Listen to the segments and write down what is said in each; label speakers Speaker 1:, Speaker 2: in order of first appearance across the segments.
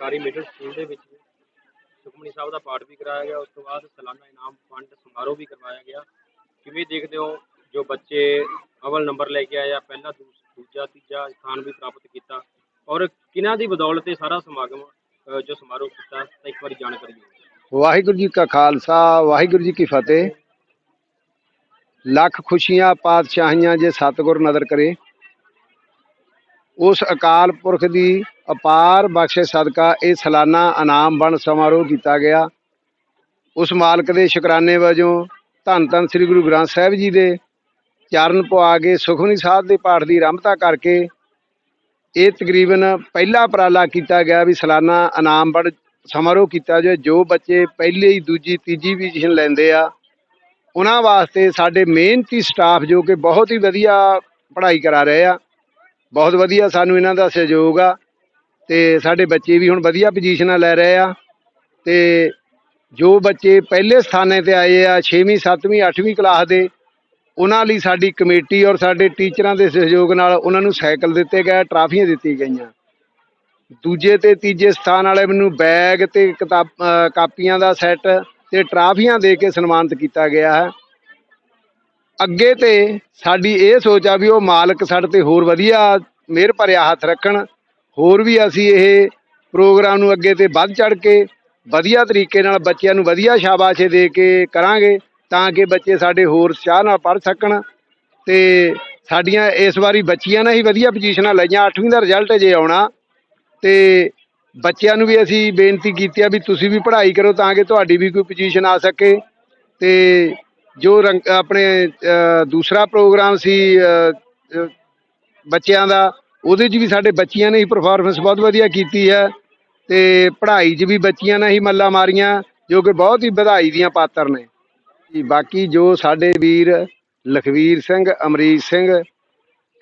Speaker 1: ਸਰਕਾਰੀ middle school ਦੇ ਵਿੱਚ ਸੁਖਮਨੀ ਸਾਹਿਬ ਦਾ ਪਾਠ ਵੀ ਕਰਾਇਆ ਗਿਆ, ਉਸ ਤੋਂ ਬਾਅਦ ਸਾਲਾਨਾ ਇਨਾਮ ਵੰਡ ਸਮਾਰੋਹ ਵੀ ਕਰਵਾਇਆ ਗਿਆ। ਕਿਵੇਂ ਦੇਖਦੇ ਹੋ ਜੋ ਬੱਚੇ ਅਵਲ ਨੰਬਰ ਲੈ ਕੇ ਆਇਆ ਆ ਪਹਿਲਾ ਦੂਜਾ, ਤੀਜਾ ਸਥਾਨ ਵੀ ਪ੍ਰਾਪਤ ਕੀਤਾ ਔਰ ਕਿਹਨਾਂ ਦੀ ਬਦੌਲਤ ਇਹ ਸਾਰਾ ਸਮਾਗਮ ਜੋ ਸਮਾਰੋਹ ਕੀਤਾ, ਤਾਂ ਇੱਕ ਵਾਰੀ ਜਾਣਕਾਰੀ ਦਿਓ।
Speaker 2: ਵਾਹਿਗੁਰੂ ਜੀ ਕਾ ਖਾਲਸਾ, ਵਾਹਿਗੁਰੂ ਜੀ ਕੀ ਫਤਿਹ। ਲੱਖ ਖੁਸ਼ੀਆਂ, ਪਾਤਸ਼ਾਹੀਆਂ ਜੇ ਸਤਿਗੁਰ ਨਦਰ ਕਰੇ ਉਸ ਅਕਾਲ ਪੁਰਖ ਦੀ ਅਪਾਰ ਬਖਸ਼ਿਸ਼ ਸਦਕਾ ਇਹ ਸਾਲਾਨਾ ਇਨਾਮ ਬਣ ਸਮਾਰੋਹ ਕੀਤਾ ਗਿਆ। ਉਸ ਮਾਲਕ ਦੇ ਸ਼ੁਕਰਾਨੇ ਵਜੋਂ ਧੰਨ ਧੰਨ ਸ੍ਰੀ ਗੁਰੂ ਗ੍ਰੰਥ ਸਾਹਿਬ ਜੀ ਦੇ ਚਰਨ ਪਵਾ ਕੇ ਸੁਖਮਨੀ ਸਾਹਿਬ ਦੇ ਪਾਠ ਦੀ ਆਰੰਭਤਾ ਕਰਕੇ ਇਹ ਤਕਰੀਬਨ ਪਹਿਲਾ ਉਪਰਾਲਾ ਕੀਤਾ ਗਿਆ ਵੀ ਸਾਲਾਨਾ ਇਨਾਮ ਬਣ ਸਮਾਰੋਹ ਕੀਤਾ ਜੋ ਜੋ ਬੱਚੇ ਪਹਿਲੀ, ਦੂਜੀ, ਤੀਜੀ ਪੋਜੀਸ਼ਨ ਲੈਂਦੇ ਆ, ਉਹਨਾਂ ਵਾਸਤੇ ਸਾਡੇ ਮਿਹਨਤੀ ਸਟਾਫ ਜੋ ਕਿ ਬਹੁਤ ਹੀ ਵਧੀਆ ਪੜ੍ਹਾਈ ਕਰਾ ਰਹੇ ਆ। ਬਹੁਤ ਵਧੀਆ ਸਾਨੂੰ ਇਹਨਾਂ ਦਾ ਸਹਿਯੋਗ ਆ ਤੇ ਸਾਡੇ ਬੱਚੇ ਵੀ ਹੁਣ ਵਧੀਆ ਪੋਜੀਸ਼ਨਾਂ ਲੈ ਰਹੇ ਆ ਤੇ ਜੋ ਬੱਚੇ ਪਹਿਲੇ ਸਥਾਨੇ ਤੇ ਆਏ ਆ 6ਵੀਂ 7ਵੀਂ 8ਵੀਂ ਕਲਾਸ ਦੇ, ਉਹਨਾਂ ਲਈ ਸਾਡੀ ਕਮੇਟੀ ਔਰ ਸਾਡੇ ਟੀਚਰਾਂ ਦੇ ਸਹਿਯੋਗ ਨਾਲ ਉਹਨਾਂ ਨੂੰ ਸਾਈਕਲ ਦਿੱਤੇ ਗਏ ਟਰਾਫੀਆਂ ਦਿੱਤੀਆਂ ਗਈਆਂ। ਦੂਜੇ ਤੇ ਤੀਜੇ ਸਥਾਨ ਵਾਲੇ ਮੈਨੂੰ ਬੈਗ ਤੇ ਕਿਤਾਬ ਕਾਪੀਆਂ ਦਾ ਸੈੱਟ ਤੇ ਟਰਾਫੀਆਂ ਦੇ ਕੇ ਸਨਮਾਨਿਤ ਕੀਤਾ ਗਿਆ ਹੈ। ਅੱਗੇ ਤੇ ਸਾਡੀ ਇਹ ਸੋਚ ਆ ਵੀ ਉਹ ਮਾਲਕ ਸਾਡੇ ਤੇ ਹੋਰ ਵਧੀਆ ਮਿਹਰ ਭਰਿਆ ਹੱਥ ਰੱਖਣ। ਹੋਰ ਵੀ ਅਸੀਂ ਇਹ ਪ੍ਰੋਗਰਾਮ ਨੂੰ ਅੱਗੇ ਤੇ ਵੱਧ ਚੜ ਕੇ ਵਧੀਆ ਤਰੀਕੇ ਨਾਲ ਬੱਚਿਆਂ ਨੂੰ ਵਧੀਆ ਸ਼ਾਬਾਸ਼ੇ ਦੇ ਕੇ ਕਰਾਂਗੇ ਤਾਂ ਕਿ ਬੱਚੇ ਸਾਡੇ ਹੋਰ ਚਾਹ ਨਾਲ ਪੜ੍ਹ ਸਕਣ ਤੇ ਸਾਡੀਆਂ ਇਸ ਵਾਰੀ ਬੱਚੀਆਂ ਨੇ ਹੀ ਵਧੀਆ ਪੋਜੀਸ਼ਨਾਂ ਲਈਆਂ। 8ਵੀਂ ਦਾ ਰਿਜ਼ਲਟ ਜੇ ਆਉਣਾ ਤੇ ਬੱਚਿਆਂ ਨੂੰ ਵੀ ਅਸੀਂ ਬੇਨਤੀ ਕੀਤੀ ਆ ਵੀ ਤੁਸੀਂ ਵੀ ਪੜ੍ਹਾਈ ਕਰੋ ਤਾਂ ਕਿ ਤੁਹਾਡੀ ਵੀ ਕੋਈ ਪੋਜੀਸ਼ਨ ਆ ਸਕੇ ਤੇ ਜੋ ਰੰਗ ਆਪਣੇ ਦੂਸਰਾ ਪ੍ਰੋਗਰਾਮ ਸੀ ਬੱਚਿਆਂ ਦਾ, ਉਹਦੇ 'ਚ ਵੀ ਸਾਡੇ ਬੱਚੀਆਂ ਨੇ ਹੀ ਪਰਫਾਰਮੈਂਸ ਬਹੁਤ ਵਧੀਆ ਕੀਤੀ ਹੈ। ਤੇ ਪੜ੍ਹਾਈ 'ਚ ਵੀ ਬੱਚੀਆਂ ਨੇ ਹੀ ਮੱਲਾ ਮਾਰੀਆਂ, ਜੋ ਕਿ ਬਹੁਤ ਹੀ ਵਧਾਈ ਦੀਆਂ ਪਾਤਰ ਨੇ। ਬਾਕੀ ਜੋ ਸਾਡੇ ਵੀਰ ਲਖਵੀਰ ਸਿੰਘ ਅਮਰੀਕ ਸਿੰਘ,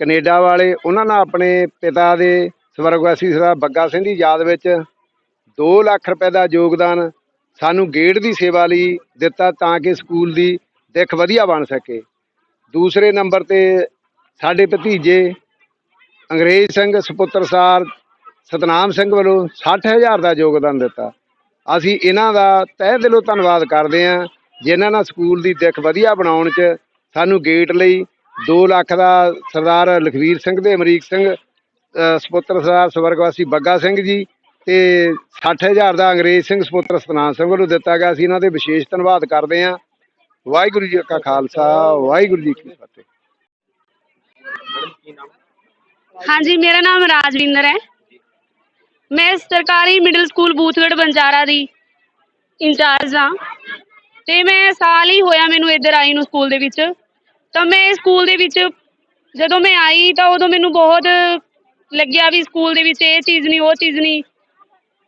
Speaker 2: ਕੈਨੇਡਾ ਵਾਲੇ, ਉਹਨਾਂ ਨਾਲ ਆਪਣੇ ਪਿਤਾ ਦੇ ਸਵਰਗਵਾਸੀ ਸਰਦਾਰ ਬੱਗਾ ਸਿੰਘ ਦੀ ਯਾਦ ਵਿੱਚ 2 ਲੱਖ ਰੁਪਏ ਦਾ ਯੋਗਦਾਨ ਸਾਨੂੰ ਗੇਟ ਦੀ ਸੇਵਾ ਲਈ ਦਿੱਤਾ ਤਾਂ ਕਿ ਸਕੂਲ ਦੀ ਦਿੱਖ ਵਧੀਆ ਬਣ ਸਕੇ। ਦੂਸਰੇ ਨੰਬਰ ਤੇ ਸਾਡੇ ਭਤੀਜੇ ਅੰਗਰੇਜ਼ ਸਿੰਘ ਸੁਪੁੱਤਰ ਸਾਰ ਸਤਨਾਮ ਸਿੰਘ ਵੱਲੋਂ 60000 ਦਾ ਯੋਗਦਾਨ ਦਿੱਤਾ। ਅਸੀਂ ਇਹਨਾਂ ਦਾ ਤਹਿ ਦਿਲੋਂ ਧੰਨਵਾਦ ਕਰਦੇ ਹਾਂ ਜਿਨ੍ਹਾਂ ਨਾਲ ਸਕੂਲ ਦੀ ਦਿੱਖ ਵਧੀਆ ਬਣਾਉਣ 'ਚ ਸਾਨੂੰ ਗੇਟ ਲਈ 2 ਲੱਖ ਦਾ ਸਰਦਾਰ ਲਖਵੀਰ ਸਿੰਘ ਦੇ ਅਮਰੀਕ ਸਿੰਘ ਅ, ਸੁਪੁੱਤਰ ਸਰਦਾਰ ਸਵਰਗਵਾਸੀ ਬੱਗਾ ਸਿੰਘ ਜੀ ਤੇ 60000 ਦਾ ਅੰਗਰੇਜ਼ ਸਿੰਘ ਸੁਪੁੱਤਰ ਸਤਨਾਮ ਸਿੰਘ ਵੱਲੋਂ ਦਿੱਤਾ ਗਿਆ। ਸੀ ਇਹਨਾਂ ਦੇ ਵਿਸ਼ੇਸ਼ ਧੰਨਵਾਦ ਕਰਦੇ ਹਾਂ। ਵਾਹਿਗੁਰੂ ਜੀ ਕਾ ਖਾਲਸਾ, ਵਾਹਿਗੁਰੂ ਜੀ ਕੀ ਫਤਿਹ।
Speaker 3: ਹਾਂਜੀ, ਮੇਰਾ ਨਾਮ ਰਾਜਵਿੰਦਰ ਹੈ। ਮੈਂ ਸਰਕਾਰੀ ਮਿਡਲ ਸਕੂਲ ਬੂਥਗੜ ਬੰਜਾਰਾ ਦੀ ਇੰਚਾਰਜ ਹਾਂ। ਤੇ ਮੈਂ ਸਾਲ ਹੀ ਹੋਇਆ ਮੈਨੂੰ ਇੱਧਰ ਆਈ ਨੂੰ ਸਕੂਲ ਦੇ ਵਿੱਚ। ਤਾਂ ਮੈਂ ਸਕੂਲ ਦੇ ਵਿੱਚ ਜਦੋਂ ਮੈਂ ਆਈ ਤਾਂ ਉਦੋਂ ਮੈਨੂੰ ਬਹੁਤ ਲੱਗਿਆ ਵੀ ਸਕੂਲ ਦੇ ਵਿੱਚ ਇਹ ਚੀਜ਼ ਨਹੀਂ, ਉਹ ਚੀਜ਼ ਨਹੀਂ।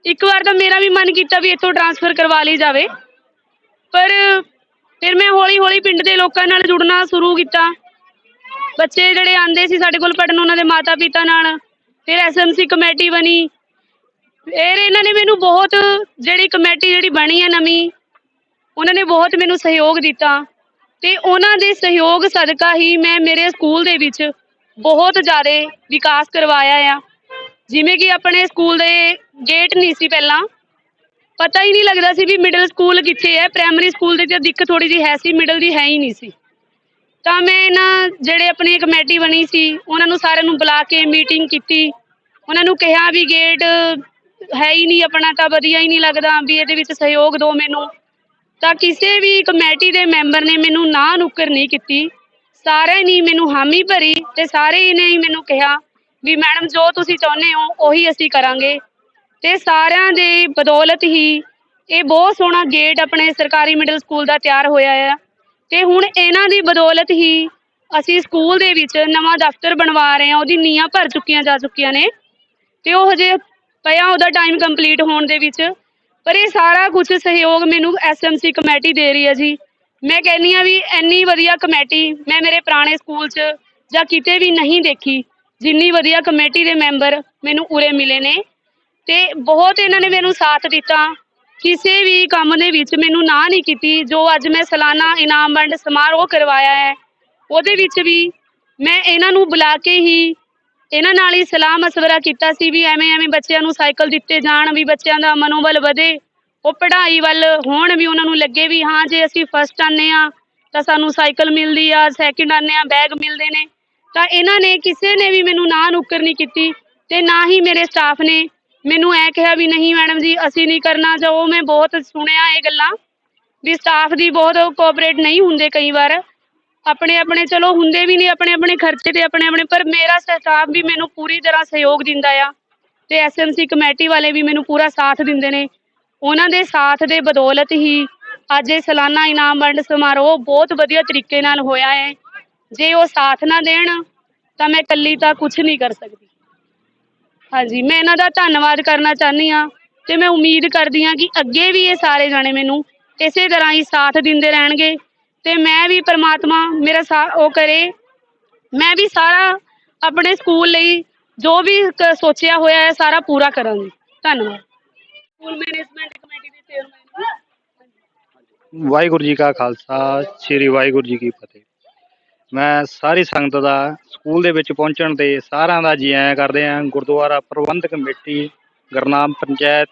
Speaker 3: ਇੱਕ ਵਾਰ ਤਾਂ ਮੇਰਾ ਵੀ ਮਨ ਕੀਤਾ ਵੀ ਇੱਥੋਂ ਟ੍ਰਾਂਸਫਰ ਕਰਵਾ ਲਈ ਜਾਵੇ। ਪਰ ਫਿਰ ਮੈਂ ਹੌਲੀ ਹੌਲੀ ਪਿੰਡ ਦੇ ਲੋਕਾਂ ਨਾਲ ਜੁੜਨਾ ਸ਼ੁਰੂ ਕੀਤਾ। ਬੱਚੇ ਜਿਹੜੇ ਆਂਦੇ ਸੀ ਸਾਡੇ ਕੋਲ ਪੜਨ ਉਹਨਾਂ ਦੇ ਮਾਤਾ ਪਿਤਾ ਨਾਲ। ਫਿਰ ਐਸਐਮਸੀ ਕਮੇਟੀ ਬਣੀ। ਫਿਰ ਇਹਨਾਂ ਨੇ ਮੈਨੂੰ ਬਹੁਤ, ਜਿਹੜੀ ਕਮੇਟੀ ਜਿਹੜੀ ਬਣੀ ਹੈ ਨਵੀਂ, ਉਹਨਾਂ ਨੇ ਬਹੁਤ ਮੈਨੂੰ ਸਹਿਯੋਗ ਦਿੱਤਾ। ਤੇ ਉਹਨਾਂ ਦੇ ਸਹਿਯੋਗ ਸਦਕਾ ਹੀ ਮੈਂ ਮੇਰੇ ਸਕੂਲ ਦੇ ਵਿੱਚ ਬਹੁਤ ਜ਼ਿਆਦਾ ਵਿਕਾਸ ਕਰਵਾਇਆ ਆ। ਜਿਵੇਂ ਕਿ ਆਪਣੇ ਸਕੂਲ ਦੇ ਗੇਟ ਨਹੀਂ ਸੀ ਪਹਿਲਾਂ। ਪਤਾ ਹੀ ਨਹੀਂ ਲੱਗਦਾ ਸੀ ਵੀ ਮਿਡਲ ਸਕੂਲ ਕਿੱਥੇ ਹੈ ਪ੍ਰਾਇਮਰੀ ਸਕੂਲ ਦੇ ਤੇ ਦਿੱਕਤ ਥੋੜੀ ਜਿਹੀ ਹੈ ਸੀ ਮਿਡਲ ਦੀ ਹੈ ਹੀ ਨਹੀਂ ਸੀ। ਤਾਂ ਮੈਂ ਇਹਨਾਂ ਜਿਹੜੇ ਆਪਣੀ ਕਮੇਟੀ ਬਣੀ ਸੀ, ਉਹਨਾਂ ਨੂੰ ਸਾਰਿਆਂ ਨੂੰ ਬੁਲਾ ਕੇ ਮੀਟਿੰਗ ਕੀਤੀ। ਉਹਨਾਂ ਨੂੰ ਕਿਹਾ ਵੀ ਗੇਟ ਹੈ ਹੀ ਨਹੀਂ ਆਪਣਾ, ਤਾਂ ਵਧੀਆ ਹੀ ਨਹੀਂ ਲੱਗਦਾ ਵੀ ਇਹਦੇ ਵਿੱਚ ਸਹਿਯੋਗ ਦਿਓ ਮੈਨੂੰ। ਤਾਂ ਕਿਸੇ ਵੀ ਕਮੇਟੀ ਦੇ ਮੈਂਬਰ ਨੇ ਮੈਨੂੰ ਨਾ ਨੁੱਕਰ ਨਹੀਂ ਕੀਤੀ। ਸਾਰਿਆਂ ਨੇ ਮੈਨੂੰ ਹਾਮੀ ਭਰੀ ਤੇ ਸਾਰੇ ਨੇ ਹੀ ਮੈਨੂੰ ਕਿਹਾ ਵੀ ਮੈਡਮ ਜੋ ਤੁਸੀਂ ਚਾਹੁੰਦੇ ਹੋ, ਉਹੀ ਅਸੀਂ ਕਰਾਂਗੇ। ਤੇ ਸਾਰਿਆਂ ਦੇ ਬਦੌਲਤ ਹੀ ਇਹ ਬਹੁਤ ਸੋਹਣਾ ਗੇਟ ਆਪਣੇ ਸਰਕਾਰੀ ਮਿਡਲ ਸਕੂਲ ਦਾ ਤਿਆਰ ਹੋਇਆ ਆ। ਤੇ ਹੁਣ ਇਹਨਾਂ ਦੀ ਬਦੌਲਤ ਹੀ ਅਸੀਂ ਸਕੂਲ ਦੇ ਵਿੱਚ ਨਵਾਂ ਦਫ਼ਤਰ ਬਣਵਾ ਰਹੇ ਹਾਂ, ਉਹਦੀ ਨੀਹਾਂ ਭਰ ਚੁੱਕੀਆਂ ਜਾ ਚੁੱਕੀਆਂ ਨੇ। ਤੇ ਉਹ ਹਜੇ ਪਿਆ ਉਹਦਾ ਟਾਈਮ ਕੰਪਲੀਟ ਹੋਣ ਦੇ ਵਿੱਚ। ਪਰ ਇਹ ਸਾਰਾ ਕੁਝ ਸਹਿਯੋਗ ਮੈਨੂੰ ਐਸਐਮਸੀ ਕਮੇਟੀ ਦੇ ਰਹੀ ਹੈ ਜੀ। ਮੈਂ ਕਹਿੰਨੀ ਆ ਵੀ ਇੰਨੀ ਵਧੀਆ ਕਮੇਟੀ ਮੈਂ ਮੇਰੇ ਪੁਰਾਣੇ ਸਕੂਲ 'ਚ ਜਾਂ ਕਿਤੇ ਵੀ ਨਹੀਂ ਦੇਖੀ, ਜਿੰਨੀ ਵਧੀਆ ਕਮੇਟੀ ਦੇ ਮੈਂਬਰ ਮੈਨੂੰ ਉਰੇ ਮਿਲੇ ਨੇ। ਤੇ ਬਹੁਤ ਇਹਨਾਂ ਨੇ ਮੈਨੂੰ ਸਾਥ ਦਿੱਤਾ। ਕਿਸੇ ਵੀ ਕੰਮ ਦੇ ਵਿੱਚ ਮੈਨੂੰ ਨਾ ਨਹੀਂ ਕੀਤੀ। ਜੋ ਅੱਜ ਮੈਂ ਸਾਲਾਨਾ ਇਨਾਮ ਵੰਡ ਸਮਾਰੋਹ ਕਰਵਾਇਆ ਹੈ, ਉਹਦੇ ਵਿੱਚ ਵੀ ਮੈਂ ਇਹਨਾਂ ਨੂੰ ਬੁਲਾ ਕੇ ਹੀ ਇਹਨਾਂ ਨਾਲ ਹੀ ਸਲਾਹ ਮਸ਼ਵਰਾ ਕੀਤਾ ਸੀ ਵੀ ਐਵੇਂ ਐਵੇਂ ਬੱਚਿਆਂ ਨੂੰ ਸਾਈਕਲ ਦਿੱਤੇ ਜਾਣ, ਵੀ ਬੱਚਿਆਂ ਦਾ ਮਨੋਬਲ ਵਧੇ। ਉਹ ਪੜ੍ਹਾਈ ਵੱਲ ਹੋਣ ਵੀ ਉਹਨਾਂ ਨੂੰ ਲੱਗੇ ਵੀ ਹਾਂ, ਜੇ ਅਸੀਂ ਫਸਟ ਆਨੇ ਆ ਤਾਂ ਸਾਨੂੰ ਸਾਈਕਲ ਮਿਲਦੀ ਆ ਸੈਕਿੰਡ ਆਨੇ ਆ ਬੈਗ ਮਿਲਦੇ ਨੇ। ਤਾਂ ਇਹਨਾਂ ਨੇ ਕਿਸੇ ਨੇ ਵੀ ਮੈਨੂੰ ਨਾ ਨੁੱਕਰ ਨਹੀਂ ਕੀਤੀ ਤੇ ਨਾ ਹੀ ਮੇਰੇ ਸਟਾਫ ਨੇ ਮੈਨੂੰ ਐ ਕਿਹਾ ਵੀ ਨਹੀਂ ਮੈਡਮ ਜੀ, ਅਸੀਂ ਨਹੀਂ ਕਰਨਾ, ਜਾਂ ਉਹ ਮੈਂ ਬਹੁਤ ਸੁਣਿਆ ਇਹ ਗੱਲਾਂ ਵੀ ਸਟਾਫ ਦੀ ਬਹੁਤ ਕੋਆਪਰੇਟ ਨਹੀਂ ਹੁੰਦੇ ਕਈ ਵਾਰ। ਆਪਣੇ ਆਪਣੇ ਚਲੋ ਹੁੰਦੇ ਵੀ ਨਹੀਂ, ਆਪਣੇ ਆਪਣੇ ਖਰਚੇ ਤੇ ਆਪਣੇ ਆਪਣੇ, ਪਰ ਮੇਰਾ ਸਟਾਫ ਵੀ ਮੈਨੂੰ ਪੂਰੀ ਤਰ੍ਹਾਂ ਸਹਿਯੋਗ ਦਿੰਦਾ ਆ। ਤੇ ਐਸਐਮਸੀ ਕਮੇਟੀ ਵਾਲੇ ਵੀ ਮੈਨੂੰ ਪੂਰਾ ਸਾਥ ਦਿੰਦੇ ਨੇ। ਉਹਨਾਂ ਦੇ ਸਾਥ ਦੇ ਬਦੌਲਤ ਹੀ ਅੱਜ ਇਹ ਸਾਲਾਨਾ ਇਨਾਮ ਵੰਡ ਸਮਾਰੋਹ ਬਹੁਤ ਵਧੀਆ ਤਰੀਕੇ ਨਾਲ ਹੋਇਆ ਹੈ। ਜੇ ਉਹ ਸਾਥ ਨਾ ਦੇਣ, ਤਾਂ ਮੈਂ ਇਕੱਲੀ ਤਾਂ ਕੁਝ ਨਹੀਂ ਕਰ ਸਕਦੀ। ਹਾਂਜੀ, ਮੈਂ ਇਹਨਾਂ ਦਾ ਧੰਨਵਾਦ ਕਰਨਾ ਚਾਹੁੰਦੀ ਆ ਤੇ ਮੈਂ ਉਮੀਦ ਕਰਦੀ ਆ ਕਿ ਅੱਗੇ ਵੀ ਇਹ ਸਾਰੇ ਜਾਣੇ ਮੈਨੂੰ ਇਸੇ ਤਰ੍ਹਾਂ ਹੀ ਸਾਥ ਦਿੰਦੇ ਰਹਿਣਗੇ ਤੇ ਮੈਂ ਵੀ ਪ੍ਰਮਾਤਮਾ ਮੇਰਾ ਸਾ, ਉਹ ਕਰੇ। ਮੈਂ ਵੀ ਸਾਰਾ ਆਪਣੇ ਸਕੂਲ ਲਈ ਜੋ ਵੀ ਸੋਚਿਆ ਹੋਇਆ ਹੈ, ਸਾਰਾ ਪੂਰਾ ਕਰਾਂਗੀ। ਧੰਨਵਾਦ। ਸਕੂਲ ਮੈਨੇਜਮੈਂਟ ਕਮੇਟੀ ਦੇ ਚੇਅਰਮੈਨ
Speaker 4: ਵਾਹਿਗੁਰੂ ਜੀ ਕਾ ਖਾਲਸਾ, ਸ੍ਰੀ ਵਾਹਿਗੁਰੂ ਜੀ ਕੀ ਫਤਿਹ। ਮੈਂ ਸਾਰੀ ਸੰਗਤ ਦਾ ਸਕੂਲ ਦੇ ਵਿੱਚ ਪਹੁੰਚਣ ਤੇ ਸਾਰਿਆਂ ਦਾ ਜੀ ਆਇਆਂ ਕਰਦੇ ਆਂ, ਗੁਰਦੁਆਰਾ ਪ੍ਰਬੰਧਕ ਕਮੇਟੀ, ਗੁਰਨਾਮ ਪੰਚਾਇਤ,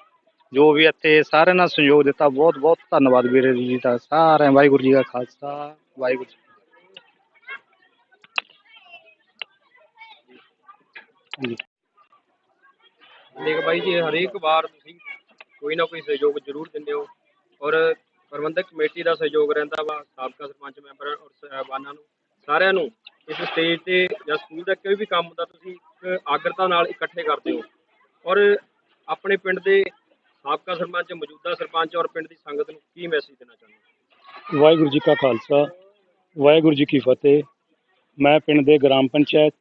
Speaker 4: ਜੋ ਵੀ ਇੱਥੇ ਸਾਰਿਆਂ ਨਾਲ ਸਹਿਯੋਗ ਦਿੱਤਾ ਬਹੁਤ ਬਹੁਤ ਧੰਨਵਾਦ ਵੀਰੇ ਜੀ ਦਾ, ਸਾਰਿਆਂ, ਵਾਹਿਗੁਰੂ ਜੀ ਕਾ ਖਾਲਸਾ, ਵਾਹਿਗੁਰੂ ਜੀ
Speaker 1: ਦੇਖ ਬਾਈ ਜੀ, ਹਰੇਕ ਵਾਰ ਤੁਸੀਂ ਕੋਈ ਨਾ ਕੋਈ ਸਹਿਯੋਗ ਜ਼ਰੂਰ ਦਿੰਦੇ ਹੋ ਔਰ ਪ੍ਰਬੰਧਕ ਕਮੇਟੀ ਦਾ ਸਹਿਯੋਗ ਰਹਿੰਦਾ ਵਾ, ਸਾਬਕਾ ਸਰਪੰਚ ਮੈਂਬਰ ਔਰ ਸਾਹਿਬਾਨਾਂ ਨੂੰ। ਸਾਰਿਆਂ ਨੂੰ, ਇਸ ਸਟੇਜ ਤੇ ਜਾਂ ਸਕੂਲ ਦਾ ਕੋਈ ਵੀ ਕੰਮ ਹੁੰਦਾ ਤੁਸੀਂ ਆਗਰਤਾ ਨਾਲ ਇਕੱਠੇ ਕਰਦੇ ਹੋ। ਔਰ ਆਪਣੇ ਪਿੰਡ ਦੇ ਸਾਬਕਾ ਸਰਪੰਚ, ਮੌਜੂਦਾ ਸਰਪੰਚ ਔਰ ਪਿੰਡ ਦੀ ਸੰਗਤ ਨੂੰ ਕੀ ਮੈਸੇਜ ਦੇਣਾ ਚਾਹੁੰਦੇ ਹੋ?
Speaker 5: ਵਾਹਿਗੁਰੂ ਜੀ ਕਾ ਖਾਲਸਾ, ਵਾਹਿਗੁਰੂ ਜੀ ਕੀ ਫਤਿਹ। ਮੈਂ ਪਿੰਡ ਦੇ ਗ੍ਰਾਮ ਪੰਚਾਇਤ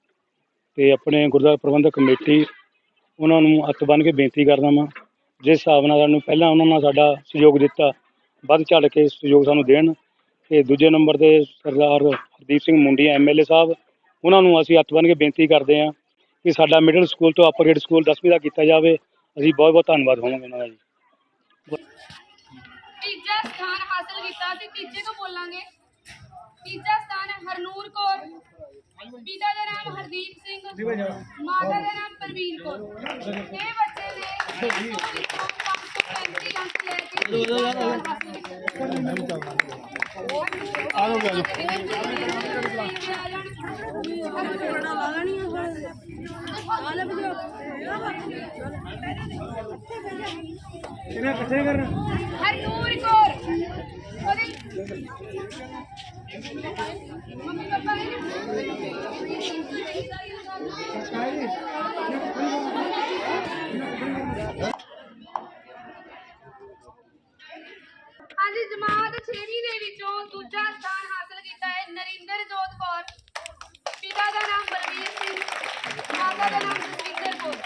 Speaker 5: ਤੇ ਆਪਣੇ ਗੁਰਦੁਆਰਾ ਪ੍ਰਬੰਧਕ ਕਮੇਟੀ ਉਹਨਾਂ ਨੂੰ ਹੱਥ ਬੰਨ੍ਹ ਕੇ ਬੇਨਤੀ ਕਰਦਾ ਵਾਂ, ਜਿਸ ਹਿਸਾਬ ਨਾਲ ਸਾਨੂੰ ਪਹਿਲਾਂ ਉਹਨਾਂ ਨਾਲ ਸਾਡਾ ਸਹਿਯੋਗ ਦਿੱਤਾ, ਵੱਧ ਚੜ੍ਹ ਕੇ ਸਹਿਯੋਗ ਸਾਨੂੰ ਦੇਣ। ਤੇ ਦੂਜੇ ਨੰਬਰ ਤੇ ਸਰਦਾਰ ਹਰਦੀਪ ਸਿੰਘ ਮੁੰਡੀ ਐਮਐਲਏ ਸਾਹਿਬ, ਉਹਨਾਂ ਨੂੰ ਅਸੀਂ ਹੱਥ ਬੰਨ੍ਹ ਕੇ ਬੇਨਤੀ ਕਰਦੇ ਹਾਂ ਕਿ ਸਾਡਾ ਮਿਡਲ ਸਕੂਲ ਤੋਂ ਅਪਰ ਗ੍ਰੇਡ ਸਕੂਲ 10ਵੀਂ ਦਾ ਕੀਤਾ ਜਾਵੇ। ਅਸੀਂ ਬਹੁਤ ਬਹੁਤ ਧੰਨਵਾਦ ਹੋਵਾਂਗੇ ਉਹਨਾਂ ਦਾ ਜੀ।
Speaker 3: ਤੀਜਾ ਸਥਾਨ ਹਾਸਲ ਕੀਤਾ ਸੀ ਤੀਜੇ ਤੋਂ ਬੋਲਾਂਗੇ। ਤੀਜਾ ਸਥਾਨ ਹਰਨੂਰ ਕੌਰ, ਪਿਤਾ ਦਾ ਨਾਮ ਹਰਦੀਪ ਸਿੰਘ, ਮਾਤਾ ਦਾ ਨਾਮ ਪ੍ਰਵੀਨ ਕੌਰ। ਇਹ ਬੱਚੇ ਨੇ 535 ਅੰਕ ਲੈ ਕੇ ਤੀਜਾ ਸਥਾਨ ਹਾਸਲ ਕੀਤਾ। ਹਰਨੂਰ ਕਰਨਾ ਉਹਦੇ ਮੰਮੀ ਪਾਪਾ ਹਾਂਜੀ ਜਮਾਤ 6ਵੀਂ ਦੇ ਵਿੱਚੋਂ ਦੂਜਾ ਸਥਾਨ ਹਾਸਲ ਕੀਤਾ ਹੈ ਨਰਿੰਦਰ ਜੋਤ ਕੌਰ ਪਿਤਾ ਦਾ ਨਾਮ ਬਲਵੀਰ ਸਿੰਘ ਮਾਤਾ ਦਾ ਨਾਮ ਜਸਵਿੰਦਰ ਕੌਰ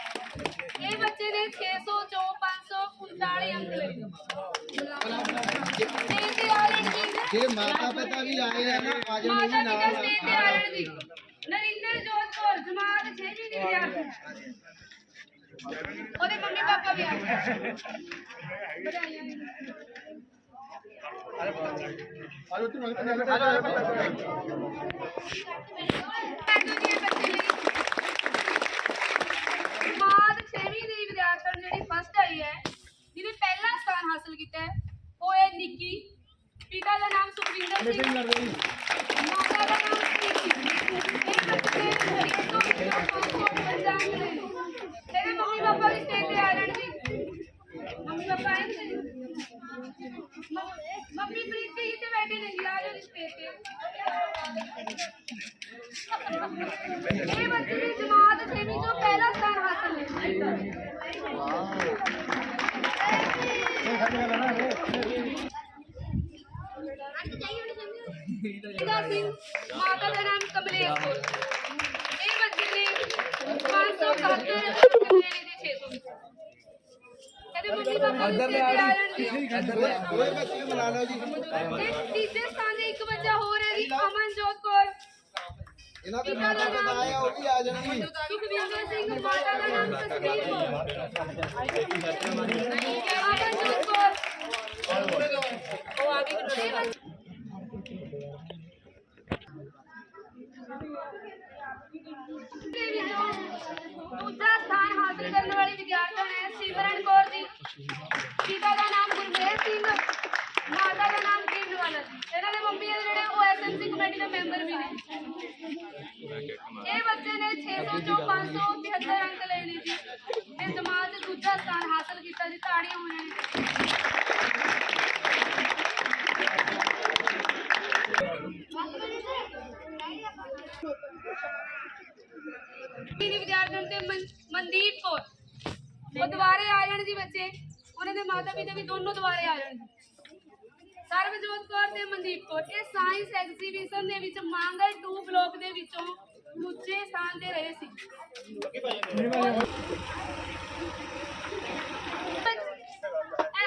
Speaker 3: ਇਹ ਬੱਚੇ ਨੇ 600 ਚੋਂ 539 ਅੰਕ ਲਏ ਤੇ ਤੇ ਆਲਣ ਜੀ
Speaker 2: ਮਾਤਾ ਪਿਤਾ ਵੀ ਆਏ ਆ ਨਾ ਆਜਣ
Speaker 3: ਮਾਤਾ ਪਿਤਾ ਸਟੇਜ ਤੇ ਆਲਣ ਜੀ ਨਰਿੰਦਰ ਜੋਤ ਕੌਰ ਜਮਾਤ 6ਵੀਂ ਦੀ ਵਿਦਿਆਰਥੀ ਉਹਦੇ ਮੰਮੀ ਪਾਪਾ ਵੀ ਆਏ ਵਧਾਈਆਂ ਬਾਅਦ 6ਵੀਂ ਦੀ ਵਿਦਿਆਰਥਣ ਜਿਹੜੀ ਫਸਟ ਆਈ ਹੈ ਜਿਹਨੇ ਪਹਿਲਾ ਸਥਾਨ ਹਾਸਲ ਕੀਤਾ ਹੈ ਉਹ ਹੈ ਨਿੱਕੀ ਪਿਤਾ ਦਾ ਨਾਮ ਸੁਖਵਿੰਦਰ ਸਿੰਘ ਮਾਤਾ ਦਾ ਨਾਮ ਪ੍ਰੀਤੀ ਇਹ ਬੱਚੇ ਹਰੀ ਤੋਂ ਪੰਜਾਬ ਦੇ ਤੇਰੇ ਮੰਮੀ ਪਾਪਾ ਵੀ ਸਟੇਜ ਤੇ ਆ ਜਾਣ ਜੀ ਮੰਮੀ ਪਾਪਾ ਆਏ ਨੇ ਮੰਮੀ- ਮੰਮੀ ਪ੍ਰੀਤੀ ਤੇ ਬੈਠੇ ਨੇ ਜੀ ਆ ਜਾਓ ਜੀ ਸਟੇਜ ਤੇ ਇਹ ਬੱਚੇ ਨੇ ਜਮਾਤ ਸੇਵੀ ਤੋਂ ਪਹਿਲਾ ਸਥਾਨ ਹਾਸਲ ਕੀਤਾ ਪਿਤਾ ਸਿੰਘ ਮਾਤਾ ਦਾ ਨਾਮ ਕਮਲੇਸ਼ ਕੌਰ ਇਹ ਬੱਚੇ ਨੇ 571 ਕਮਲੇ ਦੇ 600 ਇਹਦੇ ਮੰਮੀ ਪਾਪਾ ਇੱਧਰ ਲੈ ਆੜੀ ਇੱਧਰ ਲੈ ਤੀਜੇ ਸਥਾਨ ਤੇ ਇੱਕ ਬੱਚਾ ਹੋਰ ਹੈ ਜੀ ਅਮਨਜੋਤ ਕੌਰ।
Speaker 2: ਇਹਨਾਂ ਦੇ ਮਾਤਾ ਪਿਤਾ ਆਏ ਆ ਉਹ ਵੀ ਆ ਜਾਣਗੇ
Speaker 3: ਸੁਖਵਿੰਦਰ ਸਿੰਘ ਮਾਤਾ ਦਾ ਨਾਮ ਤਸਵੀਰ ਕੌਰ। ਅਮਨਜੋਤ ਕੌਰ। ਉਹ ਆ ਗਈ ਦੀ ਵਿਦਿਆਰਥਣ ਤੇ ਮਨਦੀਪ ਕੌਰ। ਉਹ ਦੁਬਾਰੇ ਆ ਜਾਣ ਜੀ ਬੱਚੇ। ਉਹਨਾਂ ਦੇ ਮਾਤਾ ਪਿਤਾ ਵੀ ਦੋਨੋਂ ਦੁਬਾਰੇ ਆ ਜਾਣ। ਸਰਬਜੋਤ ਕੌਰ ਤੇ ਮਨਦੀਪ ਕੌਰ। ਇਹ ਸਾਇੰਸ ਐਗਜ਼ੀਬਿਸ਼ਨ ਦੇ ਵਿੱਚ ਮੰਗਲ 2 ਬਲਾਕ ਦੇ ਵਿੱਚੋਂ ਉੱਚੇ ਸਥਾਨ ਤੇ ਰਹੇ ਸੀ।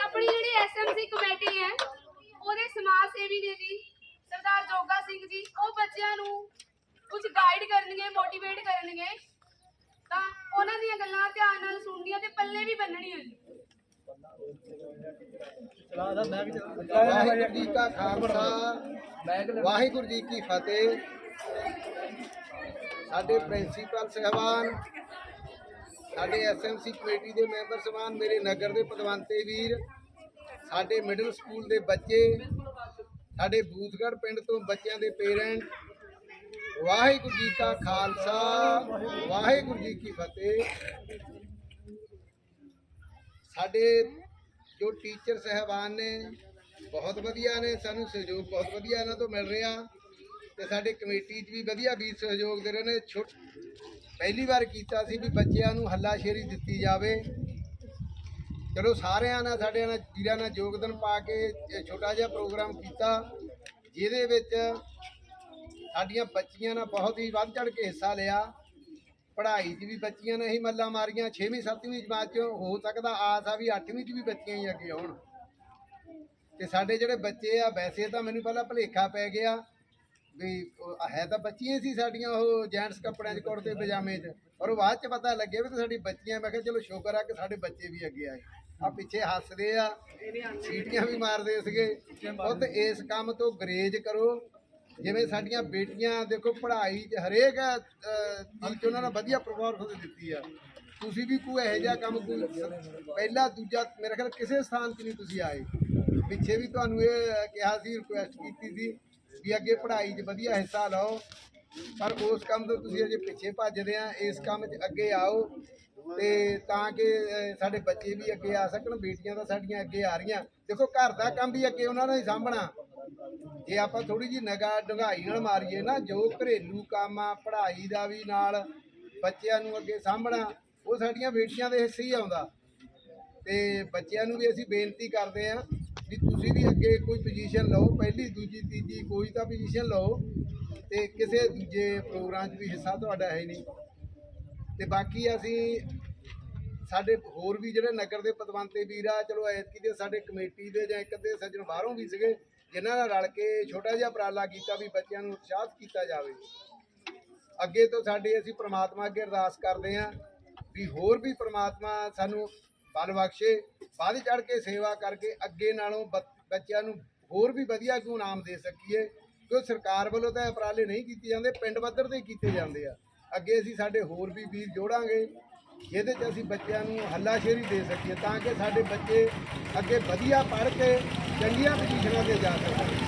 Speaker 3: ਆਪਣੀ ਜਿਹੜੀ ਐਸਐਮਸੀ ਕਮੇਟੀ ਹੈ, ਉਹਦੇ ਸਮਾਜ ਸੇਵੀ ਨੇ ਜੀ, ਸਰਦਾਰ ਜੋਗਾ ਸਿੰਘ ਜੀ, ਉਹ ਬੱਚਿਆਂ ਨੂੰ ਕੁਝ ਗਾਈਡ ਕਰਨਗੇ ਮੋਟੀਵੇਟ ਕਰਨਗੇ। ਤਾਂ ਉਹਨਾਂ ਦੀਆਂ ਗੱਲਾਂ ਧਿਆਨ ਨਾਲ ਸੁਣਨੀਆਂ ਤੇ ਪੱਲੇ ਵੀ ਬੰਨਣੀਆਂ ਜੀ।
Speaker 2: ਵਾਹਿਗੁਰੂ ਜੀ ਕਾ ਖਾਲਸਾ ਵਾਹਿਗੁਰੂ ਜੀ ਕੀ ਫਤਿਹ। ਸਾਡੇ ਪ੍ਰਿੰਸੀਪਲ ਸਹਿਬਾਨ ਸਾਡੇ ਐਸਐਮਸੀ ਕਮੇਟੀ ਦੇ ਮੈਂਬਰ ਸਮਾਨ ਮੇਰੇ ਨਗਰ ਦੇ ਪਦਵੰਤੇ ਵੀਰ ਸਾਡੇ ਮਿਡਲ ਸਕੂਲ ਦੇ ਬੱਚੇ ਸਾਡੇ ਬੂਥਗੜ ਪਿੰਡ ਤੋਂ ਬੱਚਿਆਂ ਦੇ ਪੇਰੈਂਟ ਵਾਹਿਗੁਰੂ ਜੀ ਕਾ ਖਾਲਸਾ, ਵਾਹਿਗੁਰੂ ਜੀ ਕੀ ਫਤਿਹ। ਸਾਡੇ ਜੋ ਟੀਚਰ ਸਹਿਬਾਨ ਨੇ, ਬਹੁਤ ਵਧੀਆ ਨੇ, ਸਾਨੂੰ ਸਹਿਯੋਗ ਬਹੁਤ ਵਧੀਆ ਇਹਨਾਂ ਤੋਂ ਮਿਲ ਰਿਹਾ। ਤੇ ਸਾਡੇ ਕਮੇਟੀ 'ਚ ਵੀ ਵਧੀਆ ਵੀ ਸਹਿਯੋਗ ਦੇ ਰਹੇ ਨੇ। ਛੋਟ, ਪਹਿਲੀ ਵਾਰ ਕੀਤਾ ਸੀ ਵੀ ਬੱਚਿਆਂ ਨੂੰ ਹੱਲਾਸ਼ੇਰੀ ਦਿੱਤੀ ਜਾਵੇ। ਚਲੋ ਸਾਰਿਆਂ ਨਾਲ ਸਾਡੇ ਨਾਲ, ਵੀਰਾਂ ਨਾਲ ਯੋਗਦਾਨ ਪਾ ਕੇ ਛੋਟਾ ਜਿਹਾ ਪ੍ਰੋਗਰਾਮ ਕੀਤਾ, ਜਿਹਦੇ ਵਿੱਚ ਸਾਡੀਆਂ ਬੱਚੀਆਂ ਨੇ ਬਹੁਤ ਹੀ ਵੱਧ ਚੜ ਕੇ ਹਿੱਸਾ ਲਿਆ। ਪੜ੍ਹਾਈ 'ਚ ਵੀ ਬੱਚੀਆਂ ਨੇ ਹੀ ਮੱਲਾਂ ਮਾਰੀਆਂ 6ਵੀਂ 7ਵੀਂ ਜਮਾਤ 'ਚ ਹੋ ਸਕਦਾ ਆਸ ਆ ਵੀ 8ਵੀਂ 'ਚ ਵੀ ਬੱਚੀਆਂ ਹੀ ਅੱਗੇ ਆਉਣ ਤੇ ਸਾਡੇ ਜਿਹੜੇ ਬੱਚੇ ਆ, ਵੈਸੇ ਤਾਂ ਮੈਨੂੰ ਪਹਿਲਾਂ ਭੁਲੇਖਾ ਪੈ ਗਿਆ ਵੀ ਹੈ ਤਾਂ ਬੱਚੀਆਂ ਸੀ ਸਾਡੀਆਂ, ਉਹ ਜੈਂਟਸ ਕੱਪੜਿਆਂ 'ਚ ਕੁੜਤੇ, ਪਜਾਮੇ 'ਚ। ਪਰ ਉਹ ਬਾਅਦ 'ਚ ਪਤਾ ਲੱਗਿਆ ਵੀ ਤਾਂ ਸਾਡੀ ਬੱਚੀਆਂ, ਮੈਂ ਕਿਹਾ ਚਲੋ ਸ਼ੁਕਰ ਆ ਕਿ ਸਾਡੇ ਬੱਚੇ ਵੀ ਅੱਗੇ ਆਏ। ਆ ਪਿੱਛੇ ਹੱਸਦੇ ਆ, ਸੀਟੀਆਂ ਵੀ ਮਾਰਦੇ ਸੀਗੇ। ਉਹ ਤੇ ਇਸ ਕੰਮ ਤੋਂ ਗਰੇਜ ਕਰੋ। ਜਿਵੇਂ ਸਾਡੀਆਂ ਬੇਟੀਆਂ, ਦੇਖੋ ਪੜ੍ਹਾਈ 'ਚ ਹਰੇਕ ਚੀਜ਼ 'ਚ ਉਹਨਾਂ ਨੇ ਵਧੀਆ ਪਰਫਾਰਮੈਂਸ ਦਿੱਤੀ ਆ। ਤੁਸੀਂ ਵੀ ਕੋਈ ਇਹੋ ਜਿਹਾ ਕੰਮ ਕੋਈ ਪਹਿਲਾ, ਦੂਜਾ, ਮੇਰੇ ਖਿਆਲ ਕਿਸੇ ਸਥਾਨ 'ਚ ਨਹੀਂ ਤੁਸੀਂ ਆਏ। ਪਿੱਛੇ ਵੀ ਤੁਹਾਨੂੰ ਇਹ ਕਿਹਾ ਸੀ ਰਿਕੁਐਸਟ ਕੀਤੀ ਸੀ ਵੀ ਅੱਗੇ ਪੜ੍ਹਾਈ 'ਚ ਵਧੀਆ ਹਿੱਸਾ ਲਓ। ਪਰ ਉਸ ਕੰਮ ਤੋਂ ਤੁਸੀਂ ਅਜੇ ਪਿੱਛੇ ਭੱਜਦੇ ਆ, ਇਸ ਕੰਮ 'ਚ ਅੱਗੇ ਆਓ ਤੇ ਤਾਂ ਕਿ ਸਾਡੇ ਬੱਚੇ ਵੀ ਅੱਗੇ ਆ ਸਕਣ, ਬੇਟੀਆਂ ਤਾਂ ਸਾਡੀਆਂ ਅੱਗੇ ਆ ਰਹੀਆਂ। ਦੇਖੋ ਘਰ ਦਾ ਕੰਮ ਵੀ ਅੱਗੇ ਉਹਨਾਂ ਨੇ ਹੀ ਸਾਂਭਣਾ। ਜੇ ਆਪਾਂ ਥੋੜੀ ਜੀ ਨਗਾ ਡੰਗਾਈ ਨਾਲ ਮਾਰੀਏ ਨਾ, ਜੋ ਘਰੇਲੂ ਕੰਮ ਆ, ਪੜ੍ਹਾਈ ਦਾ ਵੀ ਨਾਲ ਬੱਚਿਆਂ ਨੂੰ ਅੱਗੇ ਸਾਂਭਣਾ, ਉਹ ਸਾਡੀਆਂ ਬੇਟੀਆਂ ਦੇ ਹਿੱਸੇ ਹੀ ਆਉਂਦਾ। ਤੇ ਬੱਚਿਆਂ ਨੂੰ ਵੀ ਅਸੀਂ ਬੇਨਤੀ ਕਰਦੇ ਆ ਵੀ ਤੁਸੀਂ ਵੀ ਅੱਗੇ ਕੋਈ ਪੋਜੀਸ਼ਨ ਲਓ, ਪਹਿਲੀ, ਦੂਜੀ, ਤੀਜੀ, ਕੋਈ ਤਾਂ ਪੋਜੀਸ਼ਨ ਲਓ, ਤੇ ਕਿਸੇ ਦੂਜੇ ਪ੍ਰੋਗਰਾਮ 'ਚ ਵੀ ਹਿੱਸਾ ਤੁਹਾਡਾ ਹੈ ਨਹੀਂ। ਤੇ ਬਾਕੀ ਅਸੀਂ ਸਾਡੇ ਹੋਰ ਵੀ ਜਿਹੜੇ ਨਗਰ ਦੇ ਪਤਵੰਤੇ ਵੀਰ ਆ, ਚਲੋ ਐਤਕੀ ਦੇ ਸਾਡੇ ਕਮੇਟੀ ਦੇ ਜਾਂ ਇੱਕ ਅੱਧੇ ਸੱਜਣ ਬਾਹਰੋਂ ਵੀ ਸੀਗੇ ਜਿਨ੍ਹਾਂ ਨਾਲ ਰਲ ਕੇ ਛੋਟਾ ਜਿਹਾ ਉਪਰਾਲਾ ਕੀਤਾ ਵੀ ਬੱਚਿਆਂ ਨੂੰ ਉਤਸ਼ਾਹਿਤ ਕੀਤਾ ਜਾਵੇ। ਅੱਗੇ ਤੋਂ ਸਾਡੇ ਅਸੀਂ ਪ੍ਰਮਾਤਮਾ ਅੱਗੇ ਅਰਦਾਸ ਕਰਦੇ ਹਾਂ ਵੀ ਹੋਰ ਵੀ ਪ੍ਰਮਾਤਮਾ ਸਾਨੂੰ ਬਲ ਬਖਸ਼ੇ, ਵੱਧ ਚੜ ਕੇ ਸੇਵਾ ਕਰਕੇ ਅੱਗੇ ਨਾਲੋਂ ਬ- ਬੱਚਿਆਂ ਨੂੰ ਹੋਰ ਵੀ ਵਧੀਆ ਕਿਉਂ ਨਾਮ ਦੇ ਸਕੀਏ। ਕਿਉਂਕਿ ਸਰਕਾਰ ਵੱਲੋਂ ਤਾਂ ਉਪਰਾਲੇ ਨਹੀਂ ਕੀਤੇ ਜਾਂਦੇ, ਪਿੰਡ ਪੱਧਰ ਤੇ ਹੀ ਕੀਤੇ ਜਾਂਦੇ ਆ। ਅੱਗੇ ਅਸੀਂ ਸਾਡੇ ਹੋਰ ਵੀ ਵੀਰ ਜੋੜਾਂਗੇ। ਜਿਹਦੇ 'ਚ ਅਸੀਂ ਬੱਚਿਆਂ ਨੂੰ ਹੱਲਾਸ਼ੇਰੀ ਦੇ ਸਕੀਏ ਤਾਂ ਕਿ ਸਾਡੇ ਬੱਚੇ ਅੱਗੇ ਵਧੀਆ ਪੜ੍ਹ ਕੇ ਚੰਗੀਆਂ ਪੋਜੀਸ਼ਨਾਂ ਤੇ ਜਾ ਸਕਣ।